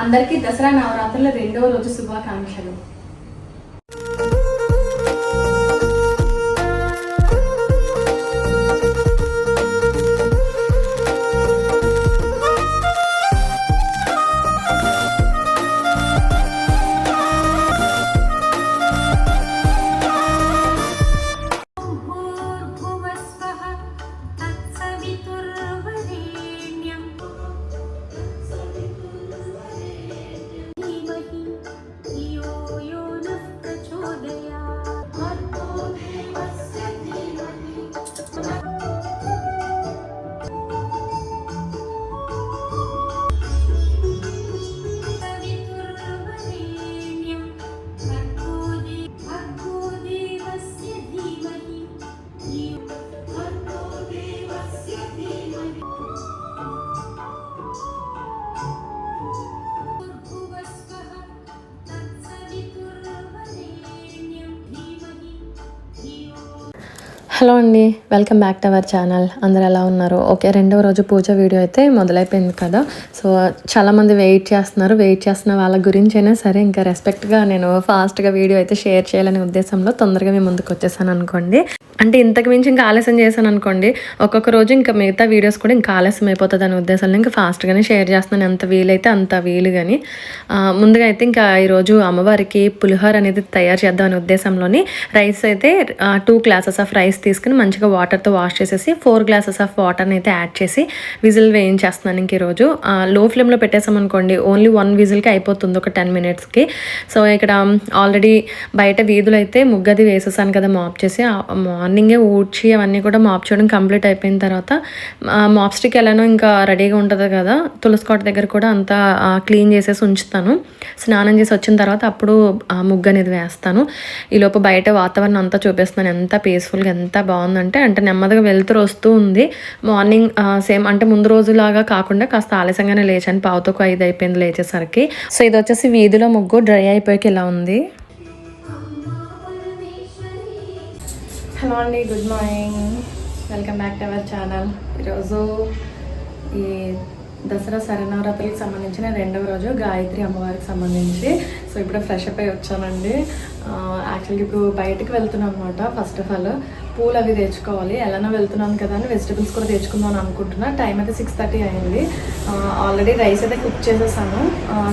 అందరికీ దసరా నవరాత్రుల రెండవ రోజు శుభాకాంక్షలు. హలో అండి welcome back to our channel. అందరు ఎలా ఉన్నారు? ఓకే రెండవ రోజు పూజ వీడియో అయితే మొదలైపోయింది కదా. సో చాలామంది వెయిట్ చేస్తున్నారు. వెయిట్ చేస్తున్న వాళ్ళ గురించి అయినా సరే ఇంకా రెస్పెక్ట్గా నేను ఫాస్ట్గా వీడియో అయితే షేర్ చేయాలనే ఉద్దేశంలో తొందరగా మేము ముందుకు వచ్చేసాను అనుకోండి. అంటే ఇంతకు మించి ఇంకా ఆలస్యం చేశాను అనుకోండి. ఒక్కొక్క రోజు ఇంకా మిగతా వీడియోస్ కూడా ఇంకా ఆలస్యం అయిపోతుంది అనే ఉద్దేశంలో ఇంకా ఫాస్ట్గానే షేర్ చేస్తున్నాను. ఎంత వీలైతే అంత వీలు కానీ ముందుగా అయితే ఇంకా ఈరోజు అమ్మవారికి పులిహోర అనేది తయారు చేద్దాం అనే ఉద్దేశంలోని రైస్ అయితే టూ క్లాసెస్ ఆఫ్ రైస్ తీసుకుని మంచిగా వాటర్తో వాష్ చేసేసి ఫోర్ గ్లాసెస్ ఆఫ్ వాటర్ని అయితే యాడ్ చేసి విజిల్ వేయించేస్తున్నాను ఇంక ఈరోజు. లో ఫ్లేమ్లో పెట్టేసామనుకోండి ఓన్లీ వన్ విజిల్కి అయిపోతుంది ఒక టెన్ మినిట్స్కి సో ఇక్కడ um, ఆల్రెడీ బయట వీధులు అయితే ముగ్గది వేసేసాను కదా మాప్ చేసి. మార్నింగే ఊడ్చి అవన్నీ కూడా మాప్ చేయడం కంప్లీట్ అయిపోయిన తర్వాత మాప్ స్టిక్ ఎలానో ఇంకా రెడీగా ఉంటుంది కదా తులసికోట దగ్గర కూడా అంతా క్లీన్ చేసేసి ఉంచుతాను. స్నానం చేసి వచ్చిన తర్వాత అప్పుడు ముగ్గు అనేది వేస్తాను. ఈలోపు బయట వాతావరణం అంతా చూపిస్తున్నాను ఎంత పీస్ఫుల్గా ఎంత బాగుందంటే అంటే నెమ్మదిగా వెళ్తురు వస్తూ ఉంది. మార్నింగ్ సేమ్ అంటే ముందు రోజులాగా కాకుండా కాస్త ఆలస్యంగానే లేచాను. పావుతో ఐదు అయిపోయింది లేచేసరికి. సో ఇది వచ్చేసి వీధిలో ముగ్గు డ్రై అయిపోయాక ఇలా ఉంది. హలో అండి good morning. Welcome back to our channel. ఈరోజు ఈ దసరా శరణవరాత్రికి సంబంధించిన రెండవ రోజు గాయత్రి అమ్మవారికి సంబంధించి. సో ఇప్పుడు ఫ్రెష్ అప్ అయి వచ్చానండి. యాక్చువల్గా ఇప్పుడు బయటకు వెళ్తున్నాం అనమాట ఫస్ట్ ఆఫ్ ఆల్ పూలు అవి తెచ్చుకోవాలి. ఎలానో వెళ్తున్నాను కదా అని వెజిటబుల్స్ కూడా తెచ్చుకుందాం అని అనుకుంటున్నా. టైం అయితే సిక్స్ థర్టీ అయింది. ఆల్రెడీ రైస్ అయితే కుక్ చేసేసాను.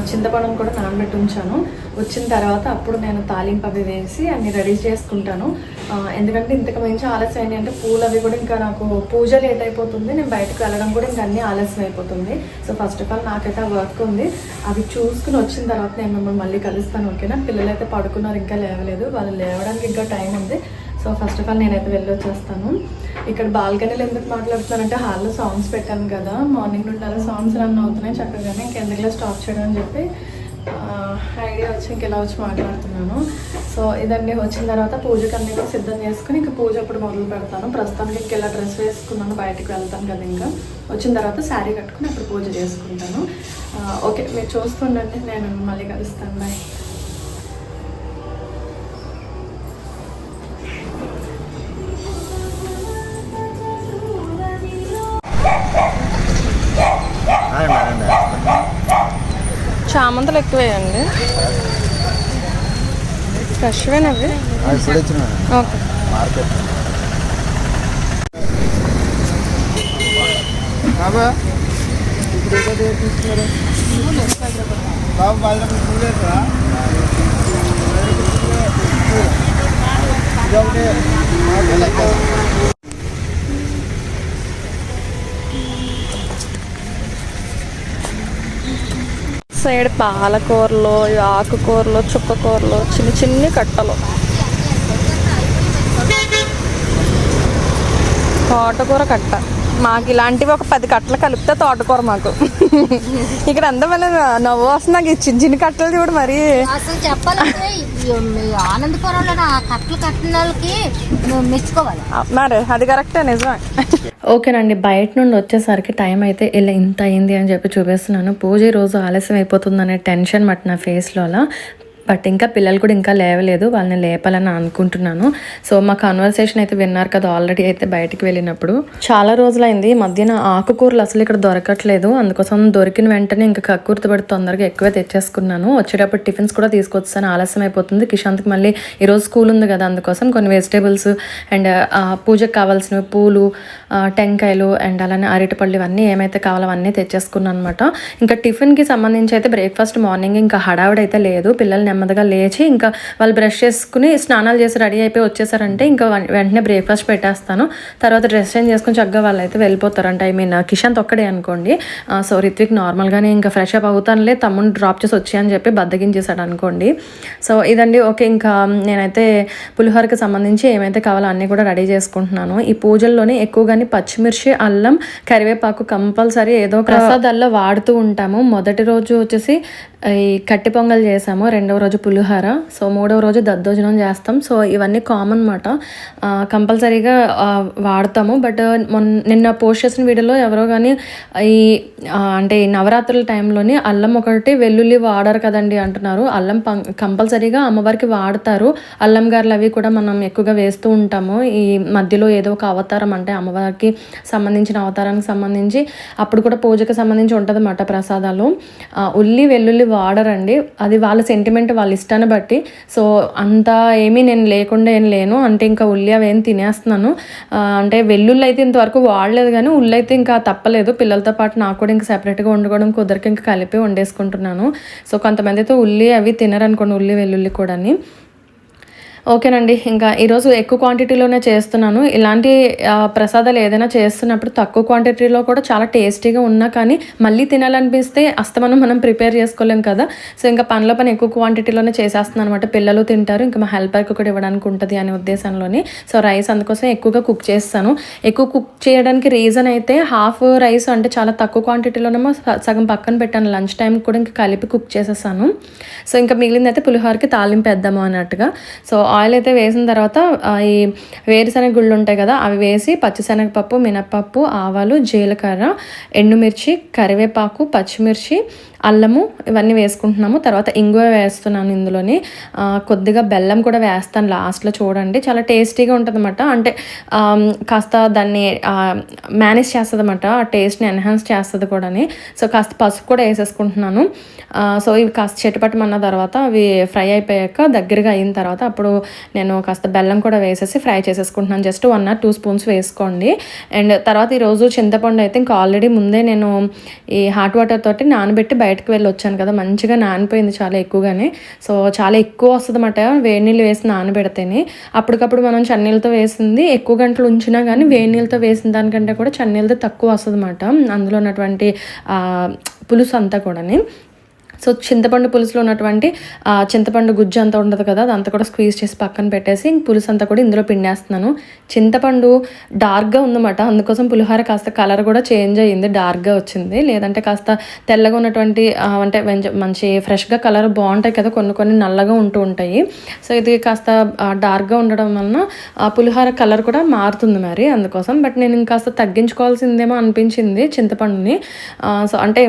చింతపండును కూడా నానబెట్టి ఉంచాను. వచ్చిన తర్వాత అప్పుడు నేను తాలింపు అవి వేసి అన్ని రెడీ చేసుకుంటాను. ఎందుకంటే ఇంతకు మించి ఆలస్యం అయింది. అంటే పూలు అవి కూడా ఇంకా నాకు పూజ లేట్ అయిపోతుంది. నేను బయటకు వెళ్ళడం కూడా ఇంకా అన్నీ ఆలస్యం అయిపోతుంది. సో ఫస్ట్ ఆఫ్ ఆల్ నాకైతే వర్క్ ఉంది. అవి చూసుకుని వచ్చిన తర్వాత నేను మిమ్మల్ని మళ్ళీ కలుస్తాను ఓకేనా? పిల్లలు అయితే పడుకున్నారు ఇంకా లేవలేదు. వాళ్ళు లేవడానికి ఇంకా టైం ఉంది. సో ఫస్ట్ ఆఫ్ ఆల్ నేనైతే వెళ్ళి వచ్చేస్తాను. ఇక్కడ బాల్కనీలో ఎందుకు మాట్లాడుతున్నానంటే హాల్లో సాంగ్స్ పెట్టాను కదా. మార్నింగ్ నుండి అలా సాంగ్స్ రన్ అవుతున్నాయి చక్కగానే. ఇంకెందుకులో స్టాప్ చేయడం అని చెప్పి ఐడియా వచ్చి ఇంకెలా వచ్చి మాట్లాడుతున్నాను. సో ఇదండి. వచ్చిన తర్వాత పూజకి అన్ని కూడా సిద్ధం చేసుకుని ఇంకా పూజ అప్పుడు మొదలు పెడతాను. ప్రస్తుతానికి ఇంకెలా డ్రెస్ వేసుకున్నాను. బయటకు వెళ్తాను కదా ఇంకా. వచ్చిన తర్వాత శారీ కట్టుకుని అప్పుడు పూజ చేసుకుంటాను. ఓకే. మీరు చూస్తుండండి. నేను మళ్ళీ కలుస్తాను. బాయ్ చామంతులు ఎక్కువేయండి. ఫ్రెష్వేనవి ఓకే. బాబా సైడ్ పాలకూరలు ఆకుకూరలు చుక్కకూరలు చిన్న చిన్ని కట్టలు. తోటకూర కట్ట. మాకు ఇలాంటివి ఒక పది కట్టలు కలిపితే తోటకూర మాకు. ఇక్కడ మళ్ళీ నవ్వు వస్తుంది నాకు ఈ చిన్న చిన్న కట్టలు చూడు మరి. అసలు చెప్పాలంటే ఆనందపురంలో ఆ కట్టలు కట్టిన వాళ్ళకి మెచ్చుకోవాలి. మరి అది కరెక్టే నిజమే. ఓకేనండి బయట నుండి వచ్చేసరికి టైం అయితే ఇలా ఇంత అయింది అని చెప్పి చూపిస్తున్నాను. పూజ ఈ రోజు ఆలస్యం అయిపోతుంది అనే టెన్షన్ మట్ నా ఫేస్లో అలా బట్ ఇంకా పిల్లలు కూడా ఇంకా లేవలేదు వాళ్ళని లేపాలని అనుకుంటున్నాను. సో మా కన్వర్సేషన్ అయితే విన్నారు కదా ఆల్రెడీ అయితే బయటికి వెళ్ళినప్పుడు. చాలా రోజులైంది మధ్యన ఆకుకూరలు అసలు ఇక్కడ దొరకట్లేదు. అందుకోసం దొరికిన వెంటనే ఇంకా కక్కుర్తి పడి తొందరగా ఎక్కువ తెచ్చేసుకున్నాను. వచ్చేటప్పుడు టిఫిన్స్ కూడా తీసుకొచ్చాను ఆలస్యం అయిపోతుంది. కిషాంత్కి మళ్ళీ ఈరోజు స్కూల్ ఉంది కదా అందుకోసం కొన్ని వెజిటేబుల్స్ అండ్ పూజకు కావాల్సినవి పూలు టెంకాయలు అండ్ అలానే అరటిపళ్ళు ఇవన్నీ ఏమైతే కావాలో అవన్నీ తెచ్చేసుకున్నాను అనమాట ఇంకా టిఫిన్కి సంబంధించి అయితే బ్రేక్ఫాస్ట్ మార్నింగ్ ఇంకా హడావిడి అయితే లేదు. పిల్లలు నెమ్మదిగా లేచి ఇంకా వాళ్ళు బ్రష్ చేసుకుని స్నానాలు చేసి రెడీ అయిపోయి వచ్చేసారంటే ఇంకా వెంటనే బ్రేక్ఫాస్ట్ పెట్టేస్తాను. తర్వాత డ్రెస్ చేంజ్ చేసుకుని చక్కగా వాళ్ళు అయితే వెళ్ళిపోతారంట. ఐ మీన్ కిషాంత్ ఒక్కడే అనుకోండి. సో రిత్విక్ నార్మల్గానే ఇంకా ఫ్రెష్ అప్ అవుతానులే తమ్ముని డ్రాప్ చేసి వచ్చి అని చెప్పి బద్దగించేశాడు అనుకోండి. సో ఇదండి ఓకే ఇంకా నేనైతే పులిహోరకి సంబంధించి ఏమైతే కావాలో అన్నీ కూడా రెడీ చేసుకుంటున్నాను. ఈ పూజల్లోనే ఎక్కువగాని పచ్చిమిర్చి అల్లం కరివేపాకు కంపల్సరీ ఏదో ప్రసాదాల్లో వాడుతూ ఉంటాము. మొదటి రోజు వచ్చేసి ఈ కట్టి పొంగల్ చేసాము. రెండవ రోజు పులిహోర. సో మూడవ రోజు దద్దోజనం చేస్తాం. సో ఇవన్నీ కామన్ అనమాట కంపల్సరీగా వాడతాము. బట్ మొన్న నిన్న పోస్ట్ చేసిన వీడియోలో ఎవరో కానీ ఈ అంటే ఈ నవరాత్రుల టైంలోని అల్లం ఒకటి వెల్లుల్లి వాడరు కదండి అంటున్నారు. అల్లం పం- కంపల్సరీగా అమ్మవారికి వాడతారు. అల్లం గారులు అవి కూడా మనం ఎక్కువగా వేస్తూ ఉంటాము. ఈ మధ్యలో ఏదో ఒక అవతారం అంటే అమ్మవారికి సంబంధించిన అవతారానికి సంబంధించి అప్పుడు కూడా పూజకి సంబంధించి ఉంటుంది అన్నమాట ప్రసాదాలు ఉల్లి వెల్లుల్లి వాడరండి. అది వాళ్ళ సెంటిమెంట్ వాళ్ళ ఇష్టాన్ని బట్టి. సో అంత ఏమీ నేను లేకుండా ఏం లేను. అంటే ఇంకా ఉల్లి అవి ఏం తినేస్తున్నాను. అంటే వెల్లుల్లి అయితే ఇంతవరకు వాడలేదు కానీ ఉల్లి అయితే ఇంకా తప్పలేదు. పిల్లలతో పాటు నాకు కూడా ఇంకా సెపరేట్గా వండుకోవడం కుదరక ఇంకా కలిపి వండేసుకుంటున్నాను. సో కొంతమంది అయితే ఉల్లి అవి తినరనుకోండి ఉల్లి వెల్లుల్లి కూడా ఓకేనండి. ఇంకా ఈరోజు ఎక్కువ క్వాంటిటీలోనే చేస్తున్నాను. ఇలాంటి ప్రసాదాలు ఏదైనా చేస్తున్నప్పుడు తక్కువ క్వాంటిటీలో కూడా చాలా టేస్టీగా ఉన్నా కానీ మళ్ళీ తినాలనిపిస్తే అస్తమనం మనం ప్రిపేర్ చేసుకోలేం కదా. సో ఇంకా పనిలో పని ఎక్కువ క్వాంటిటీలోనే చేసేస్తున్నాను అనమాట పిల్లలు తింటారు. ఇంకా మా హెల్పర్కి కూడా ఇవ్వడానికి ఉంటుంది అనే ఉద్దేశంలోని. సో రైస్ అందుకోసం ఎక్కువగా కుక్ చేస్తాను. ఎక్కువ కుక్ చేయడానికి రీజన్ అయితే హాఫ్ రైస్ అంటే చాలా తక్కువ క్వాంటిటీలోనేమో స- సగం పక్కన పెట్టాను. లంచ్ టైం కూడా ఇంకా కలిపి కుక్ చేసేసాను. సో ఇంకా మిగిలింది అయితే పులిహోరకి తాలింపు వేద్దాము అన్నట్టుగా. సో ఆయిల్ అయితే వేసిన తర్వాత ఈ వేరుశనగ గుళ్ళు ఉంటాయి కదా అవి వేసి పచ్చిశనగపప్పు మినప్పప్పు ఆవాలు జీలకర్ర ఎండుమిర్చి కరివేపాకు పచ్చిమిర్చి అల్లము ఇవన్నీ వేసుకుంటున్నాము. తర్వాత ఇంగువ వేస్తున్నాను ఇందులోని. కొద్దిగా బెల్లం కూడా వేస్తాను లాస్ట్లో చూడండి. చాలా టేస్టీగా ఉంటుంది అనమాట అంటే కాస్త దాన్ని మేనేజ్ చేస్తుంది అనమాట ఆ టేస్ట్ని ఎన్హాన్స్ చేస్తుంది కూడాని. సో కాస్త పసుపు కూడా వేసేసుకుంటున్నాను. సో ఇవి కాస్త చెట్టుపట్టమన్న తర్వాత అవి ఫ్రై అయిపోయాక దగ్గరగా అయిన తర్వాత అప్పుడు నేను కాస్త బెల్లం కూడా వేసేసి ఫ్రై చేసేసుకుంటున్నాను. Just one or two spoons వేసుకోండి. అండ్ తర్వాత ఈరోజు చింతపండు అయితే ఇంకా ఆల్రెడీ ముందే నేను ఈ హాట్ వాటర్ తోటి నానబెట్టి బయటకు వెళ్ళి వచ్చాను కదా మంచిగా నానిపోయింది చాలా ఎక్కువగానే. సో చాలా ఎక్కువ వస్తుంది అన్నమాట వేడి నీళ్ళు వేసి నానబెడితేనే. అప్పటికప్పుడు మనం చన్నీళ్ళతో వేసింది ఎక్కువ గంటలు ఉంచినా కానీ వేడి నీళ్ళతో వేసిన దానికంటే కూడా చన్నీళ్ళతో తక్కువ వస్తుంది అన్నమాట అందులో ఉన్నటువంటి పులుసు అంతా కూడాని. సో చింతపండు పులుసులో ఉన్నటువంటి చింతపండు గుజ్జు అంతా ఉండదు కదా అదంతా కూడా స్క్వీజ్ చేసి పక్కన పెట్టేసి పులుసు అంతా కూడా ఇందులో పిండేస్తున్నాను. చింతపండు డార్క్గా ఉందన్నమాట. అందుకోసం పులిహోర కాస్త కలర్ కూడా చేంజ్ అయ్యింది డార్క్గా వచ్చింది. లేదంటే కాస్త తెల్లగా ఉన్నటువంటి అంటే మంచి ఫ్రెష్గా కలర్ బాగుంటాయి కదా కొన్ని కొన్ని నల్లగా ఉంటూ ఉంటాయి. సో ఇది కాస్త డార్క్గా ఉండడం వలన ఆ పులిహోర కలర్ కూడా మారుతుంది మరి అందుకోసం. బట్ నేను ఇంకాస్త తగ్గించుకోవాల్సిందేమో అనిపించింది చింతపండుని. సో అంటే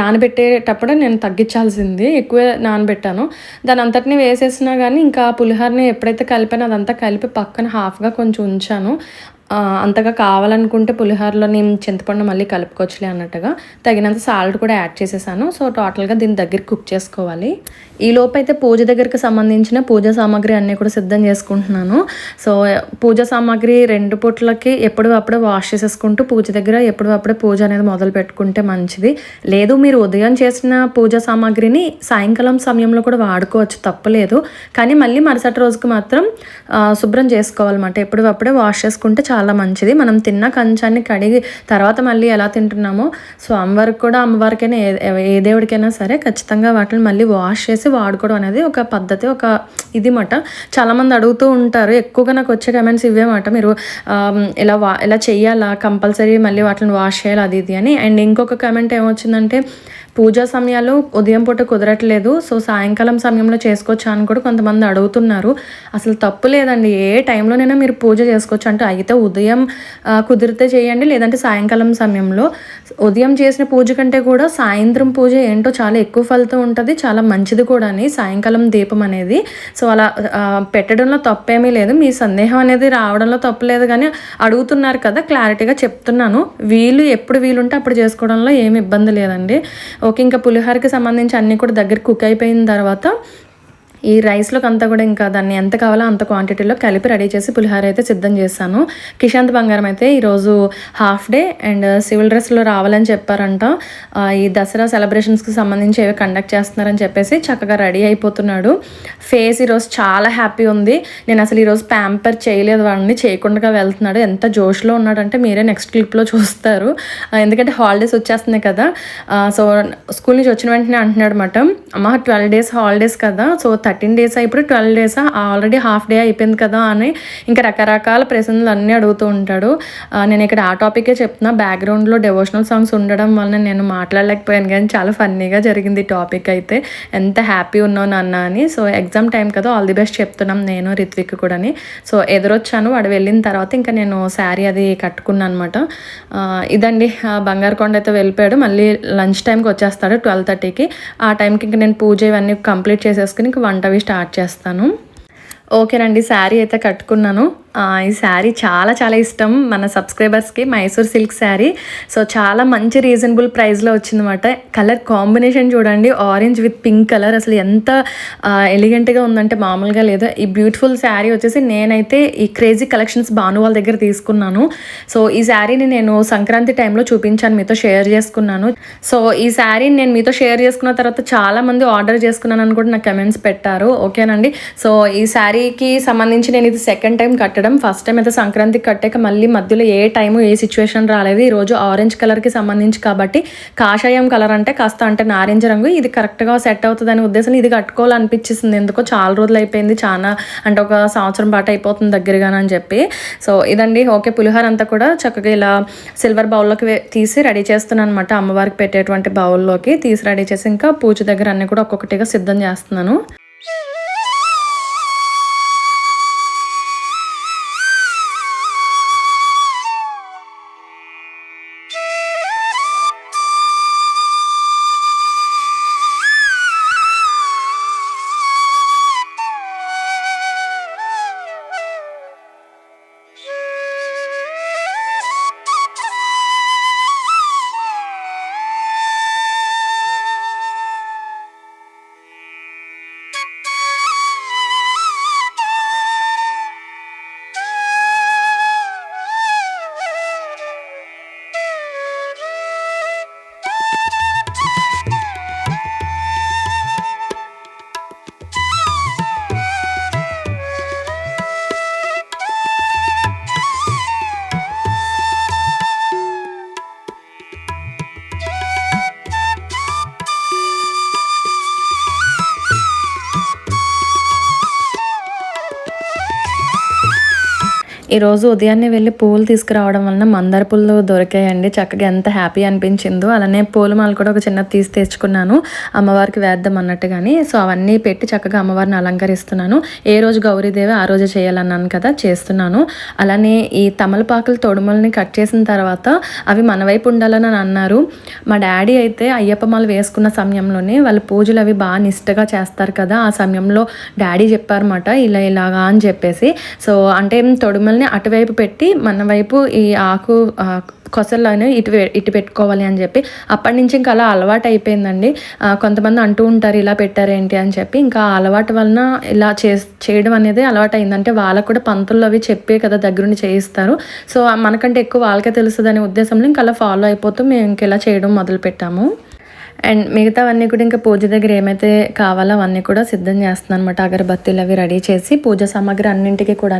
నానబెట్టేటప్పుడు నేను తగ్గించాల్సింది ఎక్కువ నానబెట్టాను. దాని అంతటిని వేసేసినా కానీ ఇంకా పులిహోరని ఎప్పుడైతే కలిపానో అదంతా కలిపి పక్కన హాఫ్గా కొంచెం ఉంచాను. అంతగా కావాలనుకుంటే పులిహోరలో నేను చింతపండు మళ్ళీ కలుపుకోవచ్చులే అన్నట్టుగా తగినంత సాల్ట్ కూడా యాడ్ చేసేసాను. సో టోటల్గా దీని దగ్గర కుక్ చేసుకోవాలి. ఈ లోపైతే అయితే పూజ దగ్గరికి సంబంధించిన పూజ సామాగ్రి అన్నీ కూడా సిద్ధం చేసుకుంటున్నాను. సో పూజ సామాగ్రి రెండు పూట్లకి ఎప్పుడప్పుడు వాష్ చేసేసుకుంటూ పూజ దగ్గర ఎప్పుడప్పుడే పూజ అనేది మొదలు పెట్టుకుంటే మంచిది. లేదు మీరు ఉదయం చేసిన పూజ సామాగ్రిని సాయంకాలం సమయంలో కూడా వాడుకోవచ్చు తప్పలేదు. కానీ మళ్ళీ మరుసటి రోజుకి మాత్రం శుభ్రం చేసుకోవాలన్నమాట. ఎప్పుడప్పుడే వాష్ చేసుకుంటే చాలా మంచిది. మనం తిన్న కంచాన్ని కడిగి తర్వాత మళ్ళీ ఎలా తింటున్నామో సో అమ్మవారికి కూడా అమ్మవారికైనా ఏ ఏ దేవుడికైనా సరే ఖచ్చితంగా వాటిని మళ్ళీ వాష్ చేసి వాడుకోవడం అనేది ఒక పద్ధతి ఒక ఇది మాట చాలామంది అడుగుతూ ఉంటారు ఎక్కువగా నాకు వచ్చే కమెంట్స్ ఇవే మాట మీరు ఇలా వా ఇలా చేయాలా కంపల్సరీ మళ్ళీ వాటిని వాష్ చేయాలి? అది ఇది అని. అండ్ ఇంకొక కమెంట్ ఏమొచ్చిందంటే పూజా సమయాలు ఉదయం పూట కుదరట్లేదు. సో సాయంకాలం సమయంలో చేసుకోవచ్చా అని కూడా కొంతమంది అడుగుతున్నారు. అసలు తప్పు లేదండి. ఏ టైంలోనైనా మీరు పూజ చేసుకోవచ్చు. అంటే అయితే ఉదయం కుదిరితే చేయండి. లేదంటే సాయంకాలం సమయంలో. ఉదయం చేసిన పూజ కంటే కూడా సాయంత్రం పూజ ఏంటో చాలా ఎక్కువ ఫలితం ఉంటుంది. చాలా మంచిది కూడా సాయంకాలం దీపం అనేది. సో అలా పెట్టడంలో తప్పేమీ లేదు. మీ సందేహం అనేది రావడంలో తప్పు లేదు కానీ అడుగుతున్నారు కదా. క్లారిటీగా చెప్తున్నాను. వీలు ఎప్పుడు వీలుంటే అప్పుడు చేసుకోవడంలో ఏమి ఇబ్బంది లేదండి. ఓకే ఇంకా పులిహోరకి సంబంధించి అన్నీ కూడా దగ్గర కుక్ అయిపోయిన తర్వాత ఈ రైస్లోకి అంతా కూడా ఇంకా దాన్ని ఎంత కావాలో అంత క్వాంటిటీలో కలిపి రెడీ చేసి పులిహోర అయితే సిద్ధం చేశాను. కిషాంత్ బంగారం అయితే ఈరోజు హాఫ్ డే అండ్ సివిల్ డ్రెస్లో రావాలని చెప్పారంట. ఈ దసరా సెలబ్రేషన్స్కి సంబంధించి ఏవో కండక్ట్ చేస్తున్నారని చెప్పేసి చక్కగా రెడీ అయిపోతున్నాడు. ఫేస్ ఈరోజు చాలా హ్యాపీ ఉంది. నేను అసలు ఈరోజు ప్యాంపర్ చేయలేదు వాడిని చేయకుండా వెళ్తున్నాడు. ఎంత జోష్లో ఉన్నాడంటే మీరే నెక్స్ట్ క్లిప్లో చూస్తారు. ఎందుకంటే హాలిడేస్ వచ్చేస్తున్నాయి కదా. సో స్కూల్ నుంచి వచ్చిన వెంటనే అంటున్నాడు అనమాట అమ్మ ట్వెల్వ్ డేస్ హాలిడేస్ కదా. So thirty thirteen days? ఇప్పుడు twelve days? Already half day అయిపోయింది కదా అని ఇంకా రకరకాల ప్రశ్నలు అన్నీ అడుగుతూ ఉంటాడు. నేను ఇక్కడ ఆ టాపికే చెప్తున్నా. బ్యాక్గ్రౌండ్లో డివోషనల్ సాంగ్స్ ఉండడం వలన నేను మాట్లాడలేకపోయాను కానీ చాలా ఫన్నీగా జరిగింది టాపిక్ అయితే. ఎంత హ్యాపీ ఉన్నావు నాన్న అని. సో ఎగ్జామ్ టైం కదా. ఆల్ ది బెస్ట్ చెప్తున్నాం నేను రిత్విక్ కూడాని. సో ఎదురొచ్చాను. వాడు వెళ్ళిన తర్వాత ఇంకా నేను శారీ అది కట్టుకున్నాను అనమాట ఇదండి. ఆ, బంగారు కొండ అయితే వెళ్ళిపోయాడు. మళ్ళీ లంచ్ టైంకి వచ్చేస్తాడు ట్వెల్వ్ థర్టీకి. ఆ టైంకి ఇంకా నేను పూజ ఇవన్నీ కంప్లీట్ చేసేసుకుని ఇంక వంట వంటవి స్టార్ట్ చేస్తాను. ఓకేనండి శారీ అయితే కట్టుకున్నాను. ఈ శారీ చాలా చాలా ఇష్టం మన సబ్స్క్రైబర్స్కి మైసూర్ సిల్క్ శారీ. సో చాలా మంచి రీజనబుల్ ప్రైస్లో వచ్చిందన్నమాట. కలర్ కాంబినేషన్ చూడండి ఆరెంజ్ విత్ పింక్ కలర్. అసలు ఎంత ఎలిగెంట్గా ఉందంటే మామూలుగా లేదు. ఈ బ్యూటిఫుల్ శారీ వచ్చేసి నేనైతే ఈ క్రేజీ కలెక్షన్స్ భాను వాళ్ళ దగ్గర తీసుకున్నాను. సో ఈ శారీని నేను సంక్రాంతి టైంలో చూపించాను మీతో షేర్ చేసుకున్నాను. సో ఈ శారీని నేను మీతో షేర్ చేసుకున్న తర్వాత చాలా మంది ఆర్డర్ అని కూడా నాకు కమెంట్స్ పెట్టారు. ఓకేనండి? సో ఈ శారీ శారీకి సంబంధించి నేను ఇది సెకండ్ టైం కట్టడం. ఫస్ట్ టైం అయితే సంక్రాంతికి కట్టాక మళ్ళీ మధ్యలో ఏ టైము ఏ సిచ్యువేషన్ రాలేదు. ఈరోజు రోజు ఆరెంజ్ కలర్కి సంబంధించి కాబట్టి కాషాయం కలర్ అంటే కాస్త అంటే నారింజ రంగు. ఇది కరెక్ట్గా సెట్ అవుతుందని ఉద్దేశం ఇది కట్టుకోవాలనిపించేసింది. ఎందుకో చాలా రోజులు అయిపోయింది. చాలా అంటే ఒక సంవత్సరం పాటు అయిపోతుంది దగ్గరగానని అని చెప్పి. సో ఇదండి. ఓకే పులిహోర అంతా కూడా చక్కగా ఇలా సిల్వర్ బౌల్లోకి తీసి రెడీ చేస్తున్నాను అనమాట అమ్మవారికి పెట్టేటువంటి బౌల్లోకి తీసి రెడీ చేసి ఇంకా పూజ దగ్గర అన్నీ కూడా ఒక్కొక్కటిగా సిద్ధం చేస్తున్నాను. ఈరోజు ఉదయాన్నే వెళ్ళి పూలు తీసుకురావడం వలన మందార పూలు దొరికాయండి. చక్కగా ఎంత హ్యాపీ అనిపించిందో. అలానే పూలమాలు కూడా ఒక చిన్న తీసి తెచ్చుకున్నాను. అమ్మవారికి వేద్దాం అన్నట్టుగాని. సో అవన్నీ పెట్టి చక్కగా అమ్మవారిని అలంకరిస్తున్నాను. ఏ రోజు గౌరీదేవి ఆ రోజు చేయాలన్నాను కదా చేస్తున్నాను. అలానే ఈ తమలపాకులు తొడుములని కట్ చేసిన తర్వాత అవి మన వైపు ఉండాలని అని అన్నారు. మా డాడీ అయితే అయ్యప్ప మాలు వేసుకున్న సమయంలోనే వాళ్ళ పూజలు అవి బాగా నిష్టగా చేస్తారు కదా ఆ సమయంలో డాడీ చెప్పారన్నమాట ఇలా ఇలాగా అని చెప్పేసి. సో అంటే తొడుమల్ని అటువైపు పెట్టి మన వైపు ఈ ఆకు కొసల్లోనే ఇటు ఇటు పెట్టుకోవాలి అని చెప్పి అప్పటి నుంచి ఇంకా అలా అలవాటు అయిపోయిందండి. కొంతమంది అంటూ ఉంటారు ఇలా పెట్టారేంటి అని చెప్పి. ఇంకా అలవాటు వలన ఇలా చే చేయడం అనేది అలవాటు అయింది. అంటే వాళ్ళకు కూడా పంతుల్లో అవి చెప్పే కదా దగ్గరుండి చేయిస్తారు. సో మనకంటే ఎక్కువ వాళ్ళకే తెలుస్తుంది అనే ఉద్దేశంలో ఇంకా అలా ఫాలో అయిపోతూ మేము ఇంకా ఇలా చేయడం మొదలు పెట్టాము అండ్ మిగతావన్నీ కూడా ఇంకా పూజ దగ్గర ఏమైతే కావాలో అవన్నీ కూడా సిద్ధం చేస్తున్నాను అనమాట అగరబత్తీలు అవి రెడీ చేసి పూజ సామాగ్రి అన్నింటికి కూడా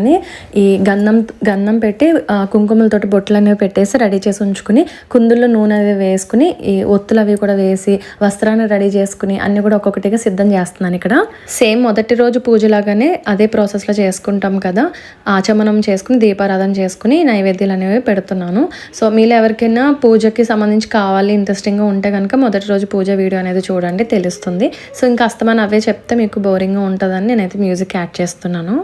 ఈ గంధం గంధం పెట్టి ఆ, కుంకుమలతోటి బొట్లు అనేవి పెట్టేసి రెడీ చేసి ఉంచుకుని కుందుల్లో నూనె అవి వేసుకుని ఈ ఒత్తులు అవి కూడా వేసి వస్త్రాన్ని రెడీ చేసుకుని అన్నీ కూడా ఒక్కొక్కటిగా సిద్ధం చేస్తున్నాను ఇక్కడ. సేమ్ మొదటి రోజు పూజలాగానే అదే ప్రాసెస్లో చేసుకుంటాం కదా. ఆచమనం చేసుకుని దీపారాధన చేసుకుని నైవేద్యాలు అనేవి పెడుతున్నాను. సో మీలో ఎవరికైనా పూజకి సంబంధించి కావాలి ఇంట్రెస్టింగ్గా ఉంటే కనుక మొదటి రోజు పూజ వీడియో అనేది చూడండి తెలుస్తుంది. సో ఇంకా అస్తమాన్ అవే చెప్తే మీకు బోరింగ్గా ఉంటుందని నేనైతే మ్యూజిక్ యాడ్ చేస్తున్నాను.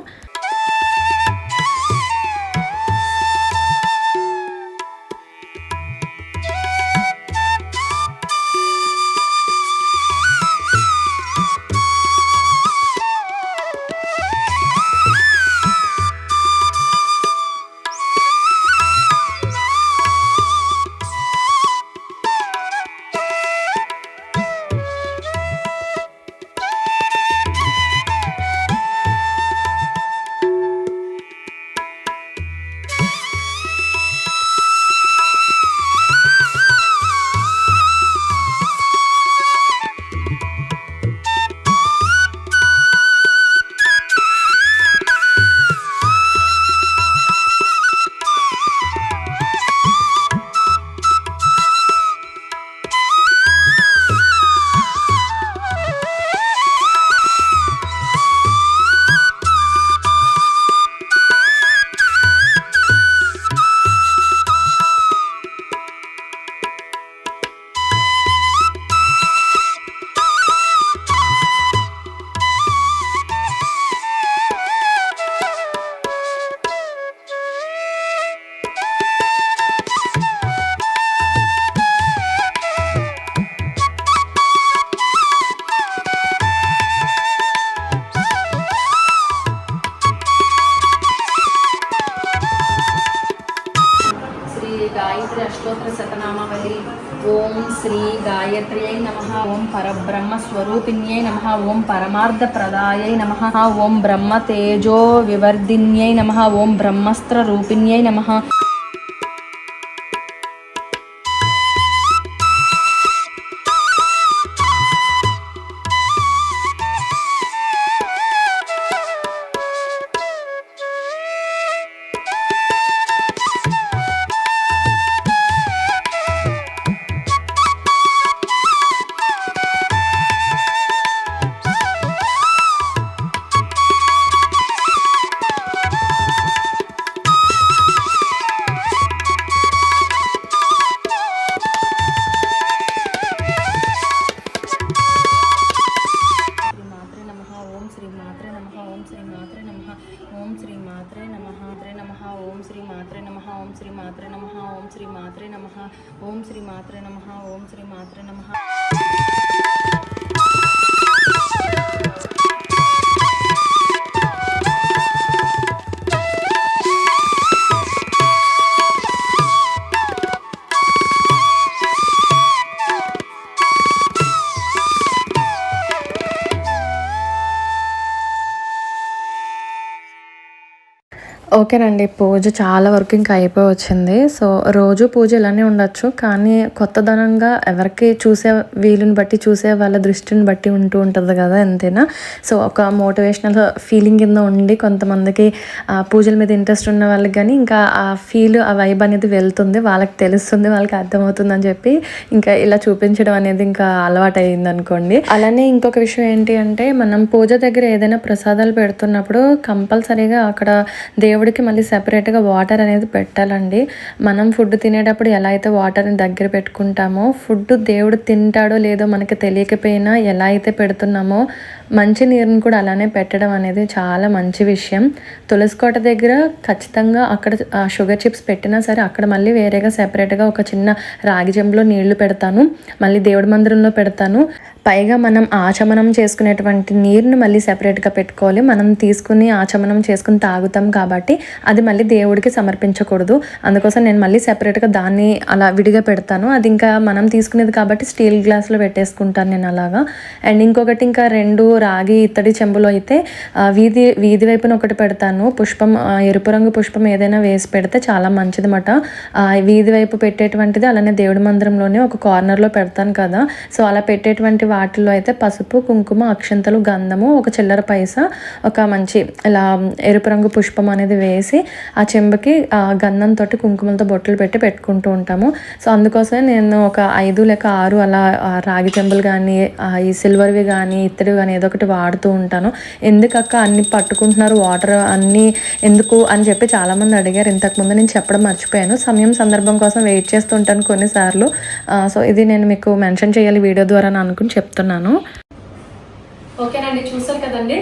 పరమార్థ నమ. ఓం బ్రహ్మ తేజో వివర్ధిన్యై నమ. ఓం బ్రహ్మస్త్ర రూపిణ్యై నమ. ఓకేనండి పూజ చాలా వరకు ఇంకా అయిపోయి వచ్చింది. సో రోజు పూజ ఇలానే ఉండొచ్చు. కానీ కొత్తదనంగా ఎవరికి చూసే వీలుని బట్టి చూసే వాళ్ళ దృష్టిని బట్టి ఉంటూ ఉంటుంది కదా ఎంతైనా. సో ఒక మోటివేషనల్ ఫీలింగ్ కింద ఉండి కొంతమందికి ఆ పూజల మీద ఇంట్రెస్ట్ ఉన్న వాళ్ళకి కానీ ఇంకా ఆ ఫీల్ ఆ వైబ్ అనేది వెళ్తుంది. వాళ్ళకి తెలుస్తుంది వాళ్ళకి అర్థమవుతుంది అని చెప్పి ఇంకా ఇలా చూపించడం అనేది ఇంకా అలవాటు అయింది అనుకోండి అలానే ఇంకొక విషయం ఏంటి అంటే మనం పూజ దగ్గర ఏదైనా ప్రసాదాలు పెడుతున్నప్పుడు కంపల్సరీగా అక్కడ దేవుడికి మళ్ళీ సెపరేట్గా వాటర్ అనేది పెట్టాలండి. మనం ఫుడ్ తినేటప్పుడు ఎలా అయితే వాటర్ని దగ్గర పెట్టుకుంటామో ఫుడ్ దేవుడు తింటాడో లేదో మనకి తెలియకపోయినా ఎలా అయితే పెడుతున్నామో మంచి నీరుని కూడా అలానే పెట్టడం అనేది చాలా మంచి విషయం. తులసికోట దగ్గర ఖచ్చితంగా అక్కడ షుగర్ చిప్స్ పెట్టినా సరే అక్కడ మళ్ళీ వేరేగా సెపరేట్గా ఒక చిన్న రాగి జంబులో నీళ్ళు పెడతాను. మళ్ళీ దేవుడి మందిరంలో పెడతాను. పైగా మనం ఆచమనం చేసుకునేటువంటి నీరుని మళ్ళీ సెపరేట్గా పెట్టుకోవాలి. మనం తీసుకుని ఆచమనం చేసుకుని తాగుతాం కాబట్టి అది మళ్ళీ దేవుడికి సమర్పించకూడదు. అందుకోసం నేను మళ్ళీ సెపరేట్గా దాన్ని అలా విడిగా పెడతాను. అది ఇంకా మనం తీసుకునేది కాబట్టి స్టీల్ గ్లాస్లో పెట్టేసుకుంటాను నేను అలాగా. అండ్ ఇంకొకటి ఇంకా రెండు రాగి ఇత్తడి చెంబులో అయితే వీధి వీధి వైపున ఒకటి పెడతాను. పుష్పం ఎరుపు రంగు పుష్పం ఏదైనా వేసి పెడితే చాలా మంచిదన్నమాట. ఆ, వీధి వైపు పెట్టేటువంటిది అలానే దేవుడి మందిరంలోనే ఒక కార్నర్లో పెడతాను కదా. సో అలా పెట్టేటువంటి వాటిల్లో అయితే పసుపు కుంకుమ అక్షంతలు గంధము ఒక చిల్లర పైస ఒక మంచి ఇలా ఎరుపు రంగు పుష్పం అనేది వేసి ఆ చెంబకి ఆ గంధంతో కుంకుమలతో బొట్టలు పెట్టి పెట్టుకుంటూ ఉంటాము. సో అందుకోసమే నేను ఒక ఐదు లేక ఆరు అలా రాగి చెంబులు కానీ ఈ సిల్వర్వి కానీ ఇత్తడివి కానీ ఏదో ఒకటి వాడుతూ ఉంటాను. ఎందుకక్క అన్ని పట్టుకుంటున్నారు వాటర్ అన్నీ ఎందుకు అని చెప్పి చాలామంది అడిగారు. ఇంతకుముందు నేను చెప్పడం మర్చిపోయాను. సమయం సందర్భం కోసం వెయిట్ చేస్తూ ఉంటాను కొన్నిసార్లు. సో ఇది నేను మీకు మెన్షన్ చేయాలి వీడియో ద్వారా అనుకుని చెప్తున్నాను. ఓకేనండి చూసారు కదండి?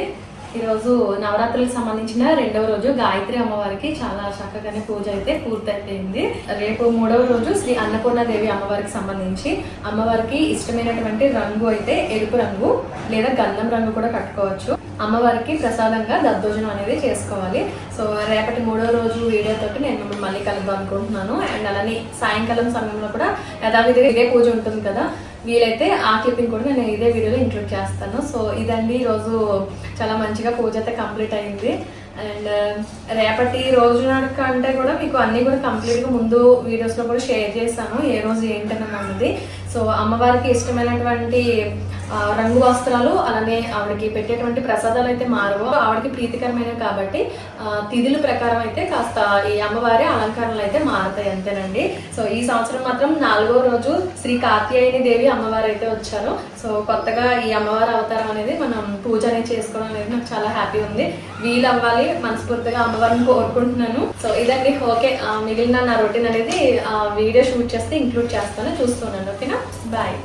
ఈరోజు నవరాత్రులకు సంబంధించిన రెండవ రోజు గాయత్రి అమ్మవారికి చాలా చక్కగానే పూజ అయితే పూర్తయిపోయింది. రేపు మూడవ రోజు శ్రీ అన్నపూర్ణాదేవి అమ్మవారికి సంబంధించి అమ్మవారికి ఇష్టమైనటువంటి రంగు అయితే ఎరుపు రంగు లేదా గంధం రంగు కూడా కట్టుకోవచ్చు. అమ్మవారికి ప్రసాదంగా దద్దోజనం అనేది చేసుకోవాలి. సో రేపటి మూడో రోజు వీడియోతో నేను మిమ్మల్ని మళ్ళీ కలుద్దాం అనుకుంటున్నాను. అండ్ అలానే సాయంకాలం సమయంలో కూడా యథావిధిగా ఇదే పూజ ఉంటుంది కదా. వీలైతే ఆ క్లిప్పింగ్ కూడా నేను ఇదే వీడియోలో ఇంక్లూడ్ చేస్తాను. సో ఇదండి ఈరోజు చాలా మంచిగా పూజ అయితే కంప్లీట్ అయింది. అండ్ uh, రేపటి రోజు కంటే కూడా మీకు అన్నీ కూడా కంప్లీట్గా ముందు వీడియోస్లో కూడా షేర్ చేస్తాను ఏ రోజు ఏంటని అన్నది సో అమ్మవారికి ఇష్టమైనటువంటి రంగు వస్త్రాలు అలానే ఆవిడకి పెట్టేటువంటి ప్రసాదాలు అయితే మారవు. ఆవిడకి ప్రీతికరమైనవి కాబట్టి తిథుల ప్రకారం అయితే కాస్త ఈ అమ్మవారి అలంకరణలు అయితే మారుతాయి అంతేనండి. సో ఈ సంవత్సరం మాత్రం నాలుగో రోజు శ్రీ కాత్యాయని దేవి అమ్మవారు అయితే వచ్చారు. సో కొత్తగా ఈ అమ్మవారి అవతారం అనేది మనం పూజ అనేది చేసుకోవడం అనేది నాకు చాలా హ్యాపీ ఉంది. వీలు అవ్వాలి మనస్ఫూర్తిగా అమ్మవారిని కోరుకుంటున్నాను. సో ఇదండి. ఓకే మిగిలిన నా రొటీన్ అనేది వీడియో షూట్ చేస్తే ఇంక్లూడ్ చేస్తాను చూస్తున్నాను. ఓకేనా? బాయ్.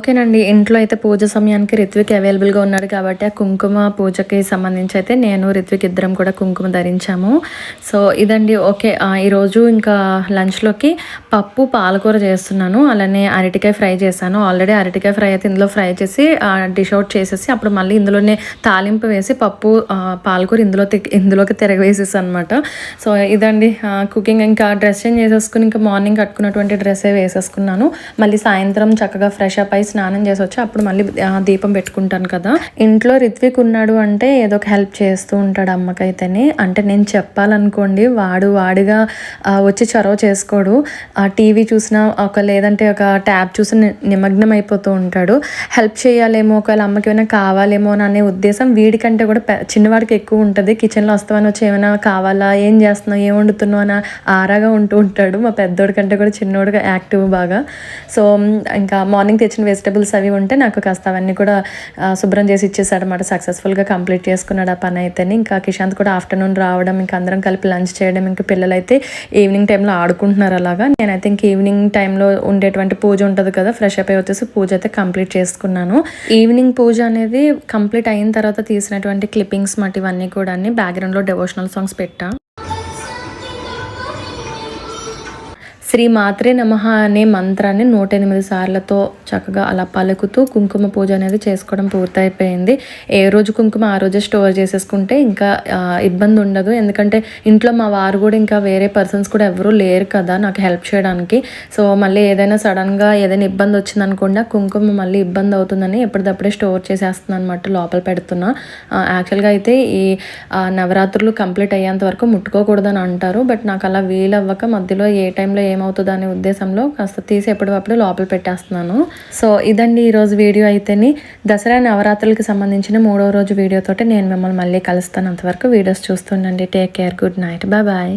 ఓకేనండి. ఇంట్లో అయితే పూజ సమయానికి రిత్విక్ అవైలబుల్గా ఉన్నాడు కాబట్టి ఆ కుంకుమ పూజకి సంబంధించి అయితే నేను రిత్విక్ ఇద్దరం కూడా కుంకుమ ధరించాము. సో ఇదండి. ఓకే ఈరోజు ఇంకా లంచ్లోకి పప్పు పాలకూర చేస్తున్నాను. అలానే అరటికాయ ఫ్రై చేశాను. ఆల్రెడీ అరటికాయ ఫ్రై అయితే ఇందులో ఫ్రై చేసి డిష్ అవుట్ చేసేసి అప్పుడు మళ్ళీ ఇందులోనే తాలింపు వేసి పప్పు పాలకూర ఇందులో తి- ఇందులోకి తిరగవేసేసి అనమాట సో ఇదండి. కుకింగ్ ఇంకా డ్రెస్ చేంజ్ చేసేసుకుని ఇంకా మార్నింగ్ కట్టుకున్నటువంటి డ్రెస్సే వేసేసుకున్నాను. మళ్ళీ సాయంత్రం చక్కగా ఫ్రెష్ అప్ అయి స్నానం చేసి వచ్చి అప్పుడు మళ్ళీ ఆ, దీపం పెట్టుకుంటాను కదా. ఇంట్లో రిత్విక్ ఉన్నాడు అంటే ఏదో ఒక హెల్ప్ చేస్తూ ఉంటాడు అమ్మకైతేనే. అంటే నేను చెప్పాలనుకోండి వాడు వాడిగా వచ్చి చొరవ చేసుకోడు. ఆ టీవీ చూసినా ఒక లేదంటే ఒక ట్యాబ్ చూసి నిమగ్నం అయిపోతూ ఉంటాడు. హెల్ప్ చేయాలేమో ఒకవేళ అమ్మకి ఏమైనా కావాలేమో అని అనే ఉద్దేశం వీడికంటే కూడా చిన్నవాడికి ఎక్కువ ఉంటుంది. కిచెన్లో వస్తామని వచ్చి ఏమైనా కావాలా ఏం చేస్తున్నావు ఏం వండుతున్నావు అని ఆరాగా ఉంటూ ఉంటాడు. మా పెద్దోడి కంటే కూడా చిన్నోడుగా యాక్టివ్ బాగా. సో ఇంకా మార్నింగ్ తెచ్చిన వెజిటబుల్స్ అవి ఉంటే నాకు కాస్త అవన్నీ కూడా శుభ్రం చేసి ఇచ్చేసాడనమాట సక్సెస్ఫుల్గా కంప్లీట్ చేసుకున్నాడు ఆ పని అయితేనే. ఇంకా కిషాంత్ కూడా ఆఫ్టర్నూన్ రావడం ఇంకా అందరం కలిపి లంచ్ చేయడం ఇంకా పిల్లలు అయితే ఈవినింగ్ టైంలో ఆడుకుంటున్నారు అలాగా. నేనైతే ఇంక ఈవినింగ్ టైంలో ఉండేటువంటి పూజ ఉంటుంది కదా ఫ్రెష్ అప్ అయి వచ్చేసి పూజ అయితే కంప్లీట్ చేసుకున్నాను. ఈవినింగ్ పూజ అనేది కంప్లీట్ అయిన తర్వాత తీసినటువంటి క్లిప్పింగ్స్ మట్టి ఇవన్నీ కూడా బ్యాక్గ్రౌండ్లో డెవోషనల్ సాంగ్స్ పెట్టా. శ్రీ మాత్రే నమ అనే మంత్రాన్ని నూట ఎనిమిది సార్లతో చక్కగా అలా పలుకుతూ కుంకుమ పూజ అనేది చేసుకోవడం పూర్తయిపోయింది. ఏ రోజు కుంకుమ ఆ రోజే స్టోర్ చేసేసుకుంటే ఇంకా ఇబ్బంది ఉండదు. ఎందుకంటే ఇంట్లో మా వారు కూడా ఇంకా వేరే పర్సన్స్ కూడా ఎవరూ లేరు కదా నాకు హెల్ప్ చేయడానికి. సో మళ్ళీ ఏదైనా సడన్గా ఏదైనా ఇబ్బంది వచ్చిందనుకోండి ఆ కుంకుమ మళ్ళీ ఇబ్బంది అవుతుందని ఎప్పటిదప్పుడే స్టోర్ చేసేస్తున్నాను అనమాట లోపల పెడుతున్నా. యాక్చువల్గా అయితే ఈ నవరాత్రులు కంప్లీట్ అయ్యేంత వరకు ముట్టుకోకూడదని అంటారు. బట్ నాకు అలా వీలవ్వక మధ్యలో ఏ టైంలో ఏం ఏమవుతుందో అనే ఉద్దేశంలో కాస్త తీసి ఎప్పటికప్పుడు లోపల పెట్టేస్తున్నాను. సో ఇదండి ఈరోజు వీడియో అయితేని దసరా నవరాత్రులకి సంబంధించిన మూడో రోజు వీడియోతో నేను మిమ్మల్ని మళ్ళీ కలుస్తాను. అంతవరకు videos చూస్తుండండి. Take care. Good night. Bye bye.